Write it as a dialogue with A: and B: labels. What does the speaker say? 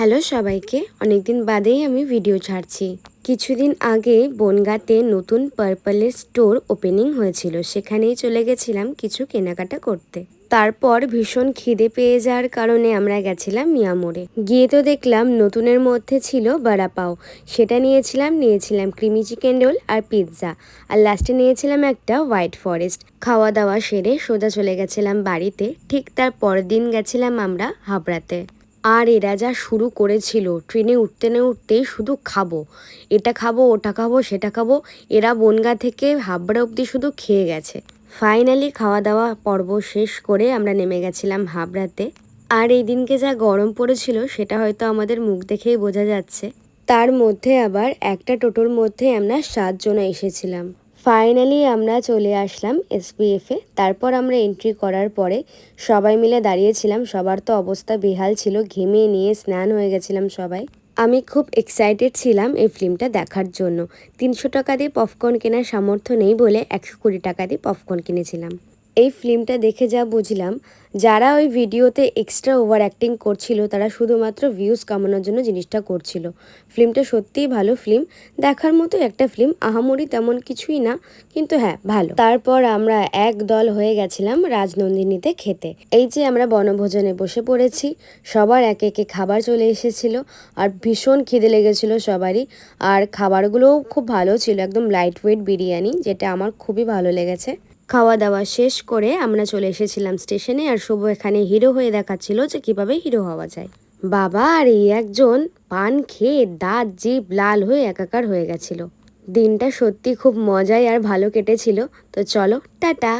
A: Hello সবাইকে, অনেকদিন বাদেই আমি ভিডিও ছাড়ছি। কিছুদিন আগে বনগাঁতে নতুন পার্পলের স্টোর ওপেনিং হয়েছিল, সেখানেই চলে গেছিলাম কিছু কেনাকাটা করতে। তারপর ভীষণ খিদে পেয়ে যাওয়ার কারণে আমরা গেছিলাম মিয়ামোড়ে। গিয়ে তো দেখলাম নতুনের মধ্যে ছিল বড়া পাও। সেটা নিয়েছিলাম নিয়েছিলাম ক্রিমি চিকেন রোল আর পিৎজা আর লাস্টে নিয়েছিলাম একটা হোয়াইট ফরেস্ট খাওয়া দাওয়া সেরে সোজা চলে গেছিলাম বাড়িতে। ঠিক তার পরের দিন গেছিলাম আমরা হাবড়াতে। আর এরা যা শুরু করেছিল, ট্রেনে উঠতে না উঠতেই শুধু খাব। এটা খাব, ওটা খাব, সেটা খাব, এরা বনগা থেকে হাবড়া অবধি শুধু খেয়ে গেছে। ফাইনালি খাওয়া দাওয়া পর্ব শেষ করে আমরা নেমে গেছিলাম হাবড়াতে। আর এই দিনকে যা গরম পড়েছিল, সেটা হয়তো আমাদের মুখ দেখেই বোঝা যাচ্ছে। তার মধ্যে আবার একটা টোটোর মধ্যে আমরা সাতজন এসেছিলাম। ফাইনালি আমরা চলে আসলাম এসপিএফে তারপর আমরা এন্ট্রি করার পরে সবাই মিলে দাঁড়িয়েছিলাম। সবার তো অবস্থা বেহাল ছিল। ঘেমে নিয়ে স্নান হয়ে গেছিলাম সবাই। আমি খুব এক্সাইটেড ছিলাম এই ফিল্মটা দেখার জন্য। তিনশো টাকা দিয়ে পপকর্ন কেনার সামর্থ্য নেই বলে একশো কুড়ি টাকা দিয়ে পপকর্ন কিনেছিলাম। এই ফিল্মটা দেখে যা বুঝলাম, যারা ওই ভিডিওতে এক্সট্রা ওভার অ্যাক্টিং করছিল, তারা শুধুমাত্র ভিউজ কামানোর জন্য জিনিসটা করছিল। ফিল্মটা সত্যিই ভালো ফিল্ম দেখার মতো একটা ফিল্ম আহামরি তেমন কিছুই না, কিন্তু হ্যাঁ ভালো। তারপর আমরা এক দল হয়ে গেছিলাম রাজনন্দিনীতে খেতে। এই যে আমরা বনভোজনে বসে পড়েছি, সবার একে একে খাবার চলে এসেছিল, আর ভীষণ খিদে লেগেছিল সবারই, আর খাবারগুলোও খুব ভালো ছিল, একদম লাইট ওয়েট বিরিয়ানি, যেটা আমার খুবই ভালো লেগেছে। খাওয়া দাওয়া শেষ করে আমরা চলে এসেছিলাম স্টেশনে আর শুভ এখানে হিরো হয়ে দেখাচ্ছিল যে কীভাবে হিরো হওয়া যায়। বাবা আর এই একজন পান খেয়ে দাঁত জিভ লাল হয়ে একাকার হয়ে গেছিল। দিনটা সত্যি খুব মজায় আর ভালো কেটেছিল। তো চলো, টাটা।